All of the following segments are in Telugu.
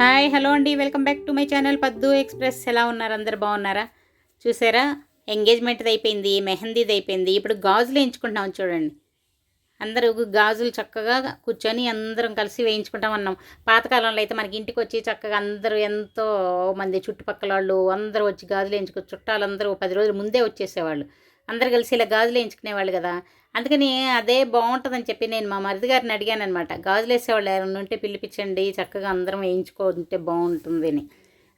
హాయ్ హలో అండి. Welcome back to my channel Paddu express. ఎలా ఉన్నారు? అందరు బాగున్నారా? చూసారా? ఎంగేజ్మెంట్ది అయిపోయింది మెహందీది అయిపోయింది. ఇప్పుడు గాజులు వేయించుకుంటున్నాం చూడండి. అందరూ గాజులు చక్కగా కూర్చొని అందరం కలిసి వేయించుకుంటాం అన్నాం. పాతకాలంలో అయితే మనకి ఇంటికి వచ్చి చక్కగా అందరూ ఎంతో మంది చుట్టుపక్కల వాళ్ళు అందరూ వచ్చి గాజులు వేయించుకో చుట్టాలందరూ పది రోజులు ముందే వచ్చేసేవాళ్ళు. అందరు కలిసి ఇలా గాజులు వేయించుకునేవాళ్ళు కదా. అందుకని అదే బాగుంటుందని చెప్పి నేను మా మరిది గారిని అడిగాను అనమాట గాజులు వేసేవాళ్ళు ఎవరైనా ఉంటే పిలిపించండి చక్కగా అందరం వేయించుకుంటే బాగుంటుంది అని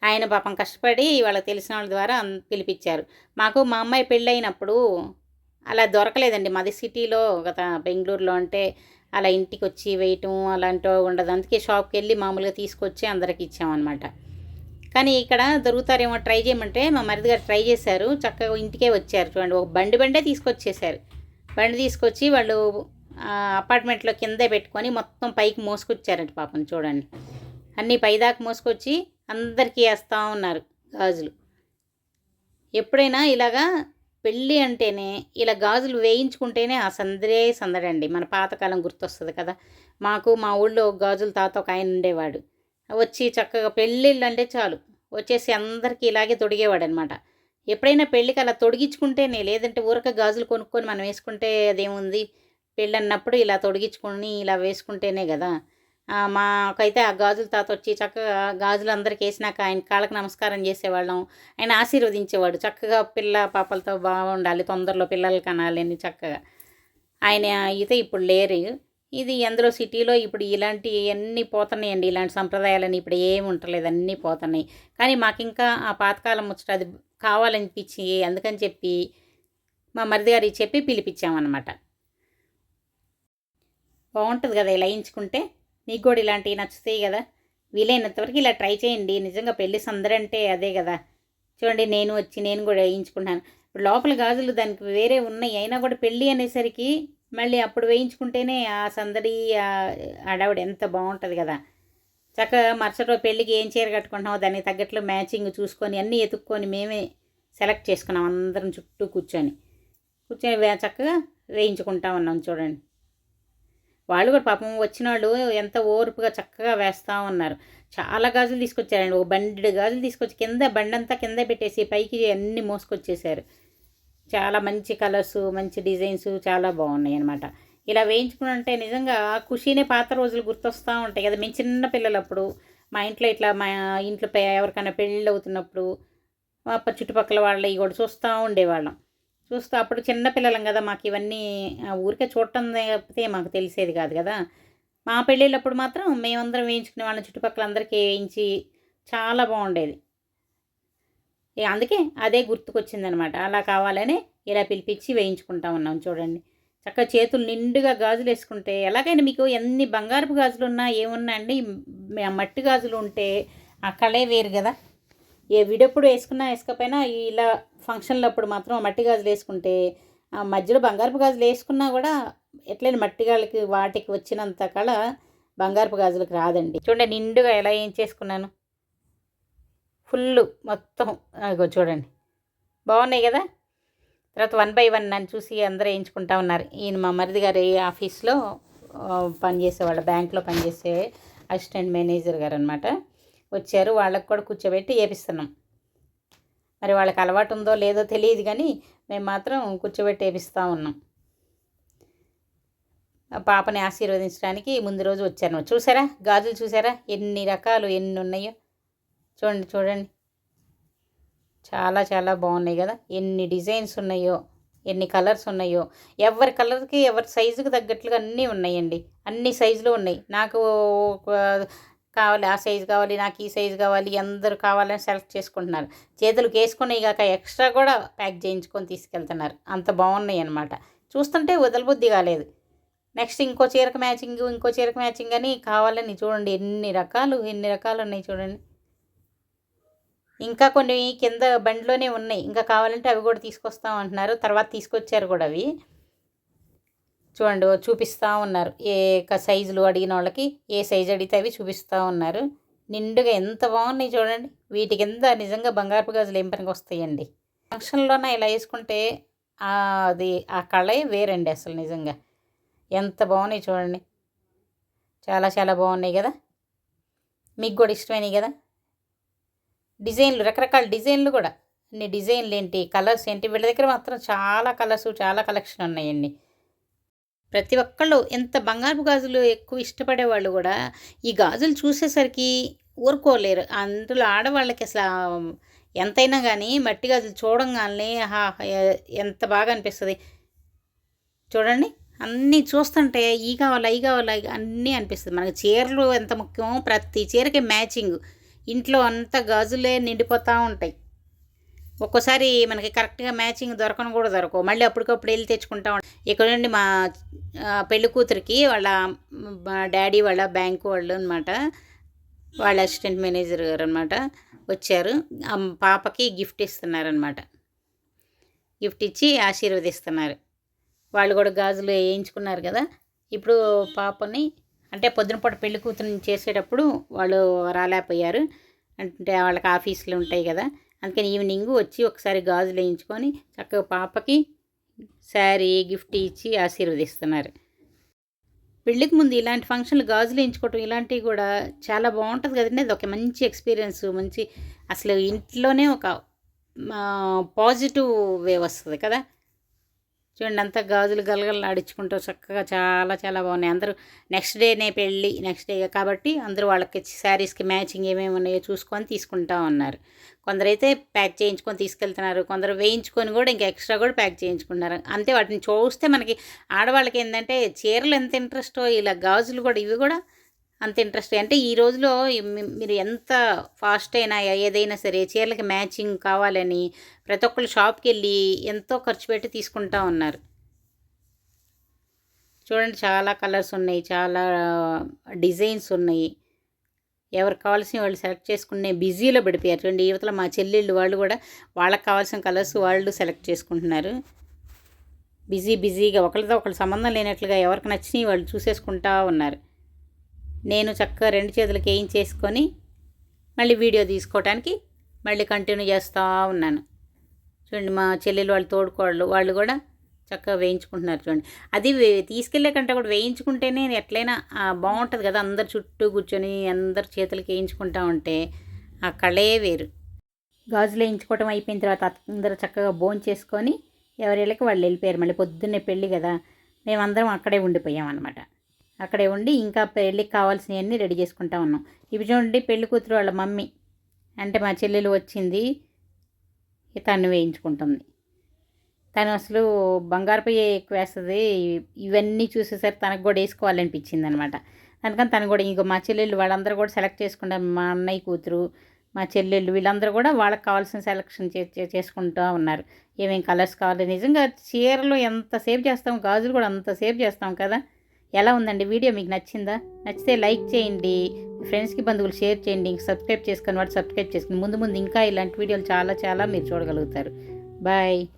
ఆయన పాపం కష్టపడి వాళ్ళకి తెలిసిన వాళ్ళ ద్వారా పిలిపించారు. మాకు మా అమ్మాయి పెళ్ళైనప్పుడు అలా దొరకలేదండి. మాది సిటీలో గత బెంగళూరులో అంటే అలా ఇంటికి వచ్చి వేయటం అలాంటివి ఉండదు. అందుకే షాప్కి వెళ్ళి మామూలుగా తీసుకొచ్చి అందరికి ఇచ్చామన్నమాట. కానీ ఇక్కడ దొరుకుతారేమో ట్రై చేయమంటే మా మరిది గారు ట్రై చేశారు. చక్కగా ఇంటికే వచ్చారు చూడండి. ఒక బండి బండే తీసుకొచ్చేసారు బండి తీసుకొచ్చి వాళ్ళు అపార్ట్మెంట్లో కిందే పెట్టుకొని మొత్తం పైకి మోసుకొచ్చారంట పాపం చూడండి. అన్నీ పైదాకా మోసుకొచ్చి అందరికీ వేస్తూ ఉన్నారు గాజులు. ఎప్పుడైనా ఇలాగా పెళ్ళి అంటేనే ఇలా గాజులు వేయించుకుంటేనే ఆ సందడే సందడండి. మన పాతకాలం గుర్తొస్తుంది కదా. మాకు మా ఊళ్ళో గాజుల తాత ఒక ఆయన ఉండేవాడు. వచ్చి చక్కగా పెళ్ళిళ్ళు అంటే చాలు. వచ్చేసి అందరికీ ఇలాగే తొడిగేవాడు అనమాట ఎప్పుడైనా పెళ్ళికి అలా తొడిగించుకుంటేనే లేదంటే ఊరక గాజులు కొనుక్కొని మనం వేసుకుంటే అదేముంది? పెళ్ళి అన్నప్పుడు ఇలా తొడిగించుకొని ఇలా వేసుకుంటేనే కదా. మాకైతే ఆ గాజుల తాత వచ్చి చక్కగా గాజులు అందరికి వేసినాక ఆయన కాళ్ళకి నమస్కారం చేసేవాళ్ళం. ఆయన ఆశీర్వదించేవాడు. చక్కగా పిల్ల పాపలతో బాగుండాలి తొందరలో పిల్లలు కనాలి అని చక్కగా. ఆయన అయితే ఇప్పుడు లేరు. ఇది అందులో సిటీలో ఇప్పుడు ఇలాంటి అన్నీ పోతున్నాయండి. ఇలాంటి సంప్రదాయాలని ఇప్పుడు ఏమి ఉండలేదు అన్నీ పోతున్నాయి. కానీ మాకు ఇంకా ఆ పాతకాలం ముచ్చట అది కావాలనిపించి అందుకని చెప్పి మా మరిది గారికి చెప్పి పిలిపించామన్నమాట. బాగుంటుంది కదా ఇలా వేయించుకుంటే. మీకు కూడా ఇలాంటివి నచ్చుతాయి కదా. వీలైనంతవరకు ఇలా ట్రై చేయండి. నిజంగా పెళ్ళి అంటే అదే కదా. చూడండి నేను వచ్చి నేను కూడా వేయించుకుంటాను ఇప్పుడు లోపల గాజులు దానికి వేరే ఉన్నాయి. అయినా కూడా పెళ్ళి అనేసరికి మళ్ళీ అప్పుడు వేయించుకుంటేనే ఆ సందడి ఆడావిడ ఎంత బాగుంటుంది కదా. చక్కగా మరుసటి పెళ్ళికి ఏం చీర కట్టుకుంటున్నామో దానికి తగ్గట్లు మ్యాచింగ్ చూసుకొని అన్నీ ఎతుక్కొని మేమే సెలెక్ట్ చేసుకున్నాం అందరం చుట్టూ కూర్చొని. కూర్చొని చక్కగా వేయించుకుంటా ఉన్నాం చూడండి. వాళ్ళు కూడా పాపం వచ్చిన వాళ్ళు ఎంత ఓర్పుగా చక్కగా వేస్తూ ఉన్నారు. చాలా గాజులు తీసుకొచ్చారండి. ఒక బండి గాజులు తీసుకొచ్చి కింద బండి అంతా కింద పెట్టేసి పైకి అన్నీ మోసుకొచ్చేసారు. చాలా మంచి కలర్స్ మంచి డిజైన్స్ చాలా బాగున్నాయి అనమాట ఇలా వేయించుకుంటే నిజంగా ఖుషీనే పాత రోజులు గుర్తొస్తూ ఉంటాయి కదా. మేము చిన్న పిల్లలప్పుడు మా ఇంట్లో ఇట్లా మా ఇంట్లో ఎవరికైనా పెళ్ళి అవుతున్నప్పుడు మా చుట్టుపక్కల వాళ్ళవి కూడా చూస్తూ ఉండేవాళ్ళం. చూస్తూ అప్పుడు చిన్న పిల్లలం కదా మాకు ఇవన్నీ ఊరికే చూడటం తప్పితే మాకు తెలిసేది కాదు కదా. మా పెళ్ళిళ్ళప్పుడు మాత్రం మేమందరం వేయించుకునే వాళ్ళం చుట్టుపక్కల అందరికీ వేయించి చాలా బాగుండేది. అందుకే అదే గుర్తుకొచ్చిందనమాట. అలా కావాలని ఇలా పిలిపించి వేయించుకుంటా ఉన్నాం చూడండి. చక్కగా చేతులు నిండుగా గాజులు వేసుకుంటే ఎలాగైనా మీకు ఎన్ని బంగారపు గాజులు ఉన్నా ఏమున్నా అండి మట్టి గాజులు ఉంటే ఆ కళే వేరు కదా. ఏ విడప్పుడు వేసుకున్నా వేసుకోకపోయినా ఇలా ఫంక్షన్లప్పుడు మాత్రం ఆ మట్టి గాజులు వేసుకుంటే ఆ మధ్యలో బంగారపు గాజులు వేసుకున్నా కూడా ఎట్లయినా మట్టి గాజులకి వాటికి వచ్చినంత కళ బంగారపు గాజులకు రాదండి. చూడండి నిండుగా ఎలా ఏం చేసుకున్నాను. ఫుల్ మొత్తం. అగో చూడండి. బాగున్నాయి కదా? తర్వాత వన్ బై వన్ నన్ను చూసి అందరూ వేయించుకుంటా ఉన్నారు. ఈయన మా మరిది గారి ఆఫీస్లో ఆ, పనిచేసేవాళ్ళ బ్యాంక్లో పనిచేసే అసిస్టెంట్ మేనేజర్ గారు అనమాట వచ్చారు. వాళ్ళకి కూడా కూర్చోబెట్టి వేపిస్తున్నాం మరి వాళ్ళకి అలవాటు ఉందో లేదో తెలియదు కానీ మేము మాత్రం కూర్చోబెట్టి వేపిస్తూ ఉన్నాం. ఆ పాపని ఆశీర్వదించడానికి ముందు రోజు వచ్చాను. చూసారా? గాజులు చూసారా? ఎన్ని రకాలు ఎన్ని ఉన్నాయో. చూడండి చూడండి. చాలా చాలా బాగున్నాయి కదా. ఎన్ని డిజైన్స్ ఉన్నాయో ఎన్ని కలర్స్ ఉన్నాయో. ఎవరి కలర్కి ఎవరి సైజుకి తగ్గట్లుగా అన్నీ ఉన్నాయండి. అన్ని సైజులు ఉన్నాయి. నాకు కావాలి ఆ సైజు కావాలి నాకు ఈ సైజు కావాలి అందరూ కావాలని సెలెక్ట్ చేసుకుంటున్నారు. చేతులకు వేసుకుని కాక ఎక్స్ట్రా కూడా ప్యాక్ చేయించుకొని తీసుకెళ్తున్నారు. అంత బాగున్నాయి అనమాట చూస్తుంటే వదలబుద్ధి కాలేదు. నెక్స్ట్ ఇంకో చీరకు మ్యాచింగ్ ఇంకో చీరకు మ్యాచింగ్ అని కావాలని చూడండి. ఎన్ని రకాలు ఎన్ని రకాలు ఉన్నాయి చూడండి. ఇంకా కొన్ని కింద బండిలోనే ఉన్నాయి. ఇంకా కావాలంటే అవి కూడా తీసుకొస్తాం అంటున్నారు. తర్వాత తీసుకొచ్చారు కూడా అవి. చూడండి చూపిస్తూ ఉన్నారు. ఏ సైజులు అడిగిన వాళ్ళకి ఏ సైజు అడిగితే అవి చూపిస్తూ ఉన్నారు. నిండుగా ఎంత బాగున్నాయి చూడండి. వీటి కింద నిజంగా బంగారపు గాజులు ఏం పనికి వస్తాయండి. ఫంక్షన్లోనే ఇలా వేసుకుంటే అది ఆ కళే వేరండి అసలు నిజంగా. ఎంత బాగున్నాయి చూడండి. చాలా చాలా బాగున్నాయి కదా. మీకు కూడా ఇష్టమైనవి కదా. డిజైన్లు రకరకాల డిజైన్లు కూడా. అన్ని డిజైన్లు ఏంటి కలర్స్ ఏంటి వీళ్ళ దగ్గర మాత్రం చాలా కలర్స్ చాలా కలెక్షన్ ఉన్నాయండి. ప్రతి ఒక్కళ్ళు ఎంత బంగారు గాజులు ఎక్కువ ఇష్టపడే వాళ్ళు కూడా ఈ గాజులు చూసేసరికి ఊరుకోలేరు. అందులో ఆడవాళ్ళకి అసలు ఎంతైనా కానీ మట్టి గాజులు చూడంగానే ఎంత బాగా అనిపిస్తుంది. చూడండి అన్నీ చూస్తుంటే ఈ కావాలి అవి కావాలా అన్నీ అనిపిస్తుంది. మనకి చీరలు ఎంత ముఖ్యం ప్రతి చీరకి మ్యాచింగ్. ఇంట్లో అంతా గాజులే నిండిపోతూ ఉంటాయి. ఒక్కోసారి మనకి కరెక్ట్గా మ్యాచింగ్ దొరకను కూడా దొరకవు. మళ్ళీ అప్పటికప్పుడు వెళ్ళి తెచ్చుకుంటా ఉంటాం. ఇక్కడ నుండి మా పెళ్ళి కూతురికి వాళ్ళ మా డాడీ వాళ్ళ బ్యాంకు వాళ్ళు అనమాట వాళ్ళ అసిస్టెంట్ మేనేజర్ గారు అనమాట వచ్చారు. ఆ పాపకి గిఫ్ట్ ఇస్తున్నారనమాట గిఫ్ట్ ఇచ్చి ఆశీర్వదిస్తున్నారు. వాళ్ళు కూడా గాజులు వేయించుకున్నారు కదా. ఇప్పుడు పాపని అంటే పొద్దునపూట పెళ్ళి కూతురుని చేసేటప్పుడు వాళ్ళు రాలేకపోయారు. అంటే వాళ్ళకి ఆఫీసులు ఉంటాయి కదా. అందుకని ఈవినింగ్ వచ్చి ఒకసారి గాజులు వేయించుకొని చక్కగా పాపకి శారీ గిఫ్ట్ ఇచ్చి ఆశీర్వదిస్తున్నారు. పెళ్ళికి ముందు ఇలాంటి ఫంక్షన్లు గాజులు వేయించుకోవటం ఇలాంటివి కూడా చాలా బాగుంటుంది కదండి. అది ఒక మంచి ఎక్స్పీరియన్స్ మంచి అసలు ఇంట్లోనే ఒక పాజిటివ్ వే వస్తుంది కదా. చూడండి అంతా గాజులు గలగలు ఆడించుకుంటూ చక్కగా చాలా చాలా బాగున్నాయి. అందరూ నెక్స్ట్ డేనే పెళ్ళి నెక్స్ట్ డే కాబట్టి అందరూ వాళ్ళకి శారీస్కి మ్యాచింగ్ ఏమేమి ఉన్నాయో చూసుకొని తీసుకుంటా ఉన్నారు. కొందరైతే ప్యాక్ చేయించుకొని తీసుకెళ్తున్నారు కొందరు వేయించుకొని కూడా ఇంకా ఎక్స్ట్రా కూడా ప్యాక్ చేయించుకుంటున్నారు అంతే వాటిని చూస్తే మనకి ఆడవాళ్ళకి ఏంటంటే చీరలు ఎంత ఇంట్రెస్టో ఇలా గాజులు కూడా ఇవి కూడా అంత ఇంట్రెస్ట్ అంటే ఈ రోజులో మీరు ఎంత ఫాస్ట్ అయినా ఏదైనా సరే చీరలకి మ్యాచింగ్ కావాలని ప్రతి ఒక్కళ్ళు షాప్కి వెళ్ళి ఎంతో ఖర్చు పెట్టి తీసుకుంటా ఉన్నారు. చూడండి చాలా కలర్స్ ఉన్నాయి చాలా డిజైన్స్ ఉన్నాయి. ఎవరికి కావాల్సిన వాళ్ళు సెలెక్ట్ చేసుకునే బిజీలో పడిపోయారు. చూడండి యువతలో మా చెల్లెళ్ళు వాళ్ళు కూడా వాళ్ళకి కావాల్సిన కలర్స్ వాళ్ళు సెలెక్ట్ చేసుకుంటున్నారు. బిజీ బిజీగా ఒకరితో ఒకరు సంబంధం లేనట్లుగా ఎవరికి నచ్చినవి వాళ్ళు చూసేసుకుంటా ఉన్నారు. నేను చక్కగా రెండు చేతులకి వేయించేసుకొని మళ్ళీ వీడియో తీసుకోవటానికి మళ్ళీ కంటిన్యూ చేస్తూ ఉన్నాను. చూడండి మా చెల్లెలు వాళ్ళు తోడుకోళ్ళు వాళ్ళు కూడా చక్కగా వేయించుకుంటున్నారు చూడండి. అది వే- తీసుకెళ్ళే కంటే కూడా వేయించుకుంటేనే ఎట్లయినా బాగుంటుంది కదా అందరు చుట్టూ కూర్చొని అందరు చేతులకి వేయించుకుంటా ఉంటే ఆ కళే వేరు. గాజులు వేయించుకోవటం అయిపోయిన తర్వాత అందరూ చక్కగా భోంచేసుకొని చేసుకొని ఎవరిళ్ళకి వాళ్ళు వెళ్ళిపోయారు. మళ్ళీ పొద్దున్నే పెళ్ళి కదా మేమందరం అక్కడే ఉండిపోయాం అనమాట అక్కడే ఉండి ఇంకా పెళ్ళికి కావాల్సినవన్నీ రెడీ చేసుకుంటా ఉన్నాం. ఇవి చూడండి పెళ్ళి కూతురు వాళ్ళ మమ్మీ. అంటే మా చెల్లెలు వచ్చింది తను వేయించుకుంటుంది. తను అసలు బంగారుపై ఎక్కువ వేస్తుంది. ఇవన్నీ చూసేసరి తనకు కూడా వేసుకోవాలనిపించింది అనమాట అందుకని తను కూడా ఇంకో మా చెల్లెళ్ళు వాళ్ళందరూ కూడా సెలెక్ట్ చేసుకుంటారు మా అన్నయ్య కూతురు మా చెల్లెళ్ళు వీళ్ళందరూ కూడా వాళ్ళకి కావాల్సిన సెలెక్షన్ చే చేసుకుంటూ ఉన్నారు. ఏమేం కలర్స్ కావాలి? నిజంగా చీరలు ఎంత సేవ్ చేస్తాం గాజులు కూడా అంత సేవ్ చేస్తాం కదా. ఎలా ఉందండి వీడియో మీకు నచ్చిందా? నచ్చితే లైక్ చేయండి ఫ్రెండ్స్కి బంధువులు షేర్ చేయండి సబ్స్క్రైబ్ చేసుకుని వాడు సబ్స్క్రైబ్ చేసుకుని ముందు ముందు ఇంకా ఇలాంటి వీడియోలు చాలా చాలా మీరు చూడగలుగుతారు. బాయ్.